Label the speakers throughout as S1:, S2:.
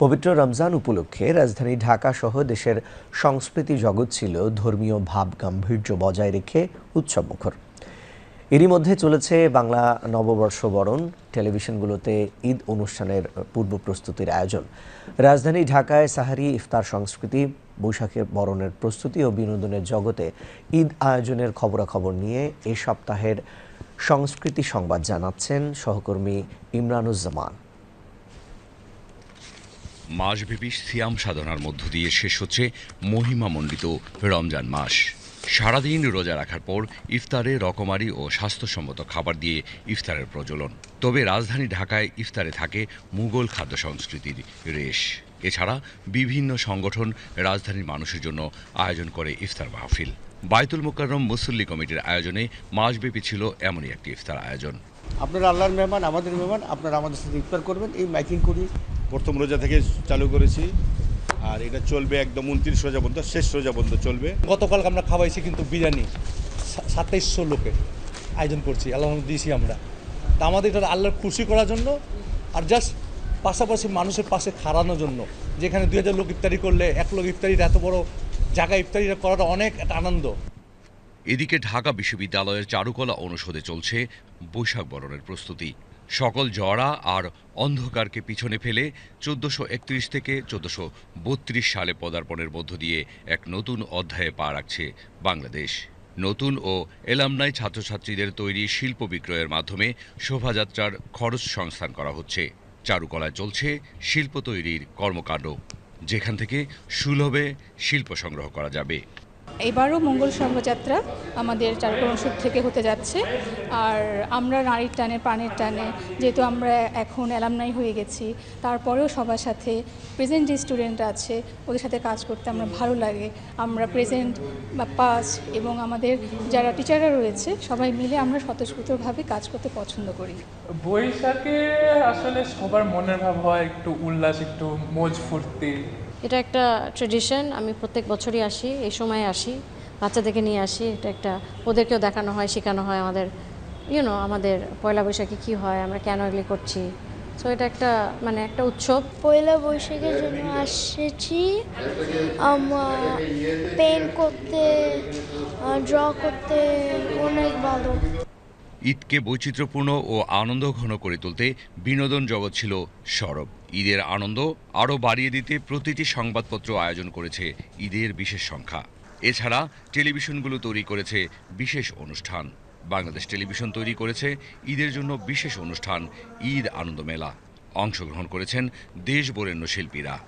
S1: পবিত্র রমজান উপলক্ষে রাজধানী ঢাকা সহ দেশের সংস্কৃতি জগৎ ছিল ধর্মীয় ভাব গাম্ভীর্য বজায় রেখে উৎসবমুখর এরই মধ্যে চলেছে বাংলা নববর্ষ বরণ, টেলিভিশনগুলোতে ঈদ অনুষ্ঠানের পূর্ব প্রস্তুতির আয়োজন। রাজধানী ঢাকায় সাহারি, ইফতার সংস্কৃতি বৈশাখের বরণের প্রস্তুতি ও বিনোদনের জগতে ঈদ আয়োজনের খবরাখবর নিয়ে এ সপ্তাহের সংস্কৃতি সংবাদ জানাচ্ছেন সহকর্মী ইমরানুজ্জামান।
S2: মাসব্যাপী সিয়াম সাধনার মধ্য দিয়ে শেষ হচ্ছে মহিমামণ্ডিত রমজান মাস। সারাদিন রোজা রাখার পর ইফতারে রকমারি ও স্বাস্থ্যসম্মত খাবার দিয়ে ইফতারের প্রচলন তবে রাজধানী ঢাকায় ইফতারে থাকে মুঘল খাদ্য সংস্কৃতির রেশ। এছাড়া বিভিন্ন সংগঠন রাজধানীর মানুষের জন্য আয়োজন করে ইফতার মাহফিল। বায়তুল মোকাররম মুসল্লি কমিটির আয়োজনে মাসব্যাপী ছিল এমনই একটি ইফতার আয়োজন।
S3: আপনারা আল্লাহর মেহমান, আমাদের মেহমান, আপনারা আমাদের সাথে ইফতার করবেন। এই মাইকিং করি।
S4: প্রথম রোজা থেকে চালু করেছি। আর এটা চলবে একদম উনত্রিশ রোজা পর্যন্ত শেষ রোজা পর্যন্ত চলবে।
S5: গতকাল আমরা খাওয়াইছি কিন্তু বিরিয়ানি সাতাইশশো লোকে আয়োজন করছি আল্লাহ দিয়েছি আমরা। তা আমাদের এটা আল্লাহর খুশি করার জন্য আর জাস্ট পাশাপাশি মানুষের পাশে খাড়ানোর জন্য। যেখানে দুই হাজার লোক ইফতারি করলে এক লোক ইফতারির এত বড় জায়গায় ইফতারিটা করাটা অনেক একটা আনন্দ।
S2: এদিকে ঢাকা বিশ্ববিদ্যালয়ের চারুকলা অনুষদে চলছে বৈশাখ বরণের প্রস্তুতি। সকল জড়া আর অন্ধকারকে পিছনে ফেলে চোদ্দশো একত্রিশ থেকে চোদ্দশো বত্রিশ সালে পদার্পণের মধ্য দিয়ে এক নতুন অধ্যায়ে পা রাখছে বাংলাদেশ। নতুন ও এলামনাই ছাত্রছাত্রীদের তৈরি শিল্প বিক্রয়ের মাধ্যমে শোভাযাত্রার খরচ সংস্থান করা হচ্ছে। চারুকলায় চলছে শিল্প তৈরির কর্মকাণ্ড, যেখান থেকে সুলভে শিল্প সংগ্রহ করা যাবে।
S6: এবারও মঙ্গল শোভাযাত্রা আমাদের চারুকলা অনুষদ থেকে হতে যাচ্ছে। আর আমরা নারীর টানে, প্রাণের টানে, যেহেতু আমরা এখন অ্যালামনাই হয়ে গেছি, তারপরেও সবার সাথে প্রেজেন্ট যে স্টুডেন্ট আছে, ওদের সাথে কাজ করতে আমরা ভালো লাগে। আমরা প্রেজেন্ট বা পাস্ট এবং আমাদের যারা টিচাররা রয়েছে, সবাই মিলে আমরা স্বতঃস্ফূর্তভাবে কাজ করতে পছন্দ করি।
S7: বৈশাখে আসলে সবার মনের ভাব হয় একটু উল্লাস, একটু মোজ ফুর্তি।
S8: এটা একটা ট্রেডিশন আমি প্রত্যেক বছরই আসি, এই সময় আসি, বাচ্চাদেরকে নিয়ে আসি, এটা একটা, ওদেরকেও দেখানো হয়, শেখানো হয় আমাদের ইউনো আমাদের পয়লা বৈশাখে কী হয়, আমরা কেন এগুলি করছি। সো এটা একটা মানে একটা উৎসব।
S9: পয়লা বৈশাখের জন্য আসেছি, আমার পেন করতে ড্র করতে অনেক ভালো।
S2: ঈদকে বৈচিত্র্যপূর্ণ ও আনন্দ আনন্দঘন করে তুলতে বিনোদন জগৎ ছিল সরব। ঈদের আনন্দ আরও বাড়িয়ে দিতে প্রতিটি সংবাদপত্র আয়োজন করেছে ঈদের বিশেষ সংখ্যা। এছাড়া টেলিভিশনগুলো তৈরি করেছে বিশেষ অনুষ্ঠান। বাংলাদেশ টেলিভিশন তৈরি করেছে ঈদের জন্য বিশেষ অনুষ্ঠান, ঈদ আনন্দ মেলা। অংশগ্রহণ করেছেন দেশ বরেণ্য শিল্পীরা।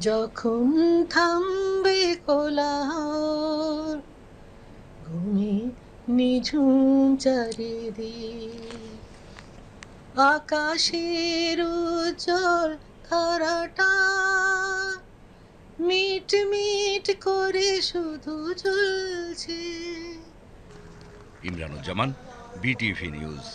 S10: যখন থামবে কোলাহল, ঘুমে নিঝুম চারিদিক। আকাশের উজ্জ্বল তারাটা মিট মিট করে শুধু চলছে
S2: ইমরানুজ্জামান বিটিভি নিউজ।